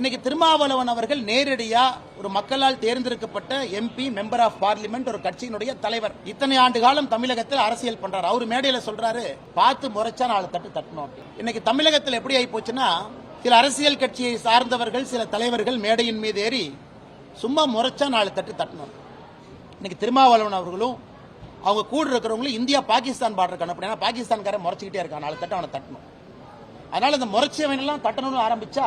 இன்னைக்கு திருமாவளவன் அவர்கள் நேரடியா ஒரு மக்களால் தேர்ந்தெடுக்கப்பட்ட எம்பி மெம்பர் ஆஃப் பார்லிமெண்ட் ஒரு கட்சியினுடைய தலைவர். இத்தனை ஆண்டு காலம் தமிழகத்தில் அரசியல் பண்றாரு. அவர் மேடையில சொல்றாரு பார்த்து முறைச்சா நாலு தட்டு தட்டணும் அப்படின்னு. இன்னைக்கு தமிழகத்தில் எப்படி ஆகி போச்சுன்னா சில அரசியல் கட்சியை சார்ந்தவர்கள் சில தலைவர்கள் மேடையின் மீது ஏறி சும்மா முறைச்சா நாலு தட்டு தட்டணும் இன்னைக்கு திருமாவளவன் அவர்களும் அவங்க கூட இருக்கிறவங்களும் இந்தியா பாகிஸ்தான் பார்டருக்கு அனுப்பினா பாகிஸ்தான்காரன் முறைச்சிக்கிட்டே இருக்கான். நாலு தட்டு அவனை தட்டணும். அதனால இந்த முறைச்சவன் எல்லாம் தட்டணும்னு ஆரம்பிச்சா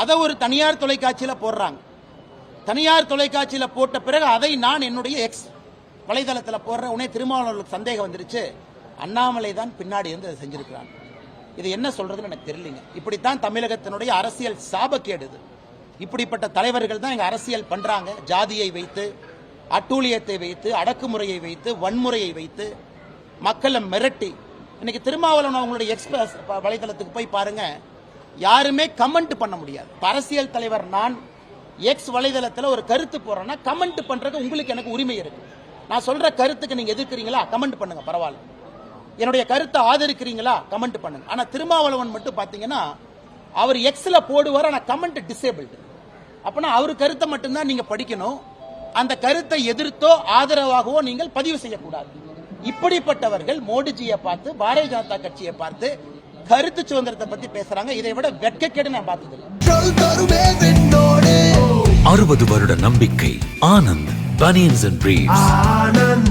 அதை ஒரு தனியார் தொலைக்காட்சியில் போடுறாங்க. தனியார் தொலைக்காட்சியில் போட்ட பிறகு அதை நான் என்னுடைய எக்ஸ் வலைதளத்தில் போடுற உடனே திருமாவளவர்களுக்கு சந்தேகம் வந்துருச்சு. அண்ணாமலை தான் பின்னாடி இருந்து அதை செஞ்சிருக்கிறான் இது என்ன சொல்றதுன்னு எனக்கு தெரியலங்க. இப்படித்தான் தமிழகத்தினுடைய அரசியல் சாபக்கேடு இது. இப்படிப்பட்ட தலைவர்கள் தான் இங்க அரசியல் பண்றாங்க. ஜாதியை வைத்து அட்டூழியத்தை வைத்து அடக்குமுறையை வைத்து வன்முறையை வைத்து மக்களை மிரட்டி. இன்னைக்கு திருமாவளவன் அவங்களுடைய எக்ஸ்பிரஸ் வலைதளத்துக்கு போய் பாருங்க. யாருமே கமெண்ட் பண்ண முடியாது. அரசியல் தலைவர் நான் எக்ஸ் வலைதளத்தில் ஒரு கருத்து போறேன்னா கமெண்ட் பண்றது உங்களுக்கு எனக்கு உரிமை இருக்கு. நான் சொல்ற கருத்துக்கு நீங்க எதிர்க்கிறீங்களா? கமெண்ட் பண்ணுங்க பரவாயில்ல. என்னுடைய கருத்தை ஆதரிக்கிறீங்களா? கமெண்ட் பண்ணுங்க. ஆனா திருமாவளவன் மட்டும் பாத்தீங்கன்னா அவர் எக்ஸ்ல போடுவார் ஆனா கமெண்ட் டிசேபிள்டு அப்பனா அவர் கருத்தை மட்டும்தான் நீங்க படிக்கணும். அந்த கருத்தை எதிர்த்தோ ஆதரவாகவோ நீங்கள் பதிவு செய்யக்கூடாது. இப்படிப்பட்டவர்கள் மோடிஜியை பார்த்து பாரதிய ஜனதா கட்சியை பார்த்து கருத்து சுதந்திரத்தை பத்தி பேசுறாங்க. இதை விட வெட்கக்கேடு நான் பார்த்ததில்லை. அறுபது வருட நம்பிக்கை Anand banians and briefs Anand.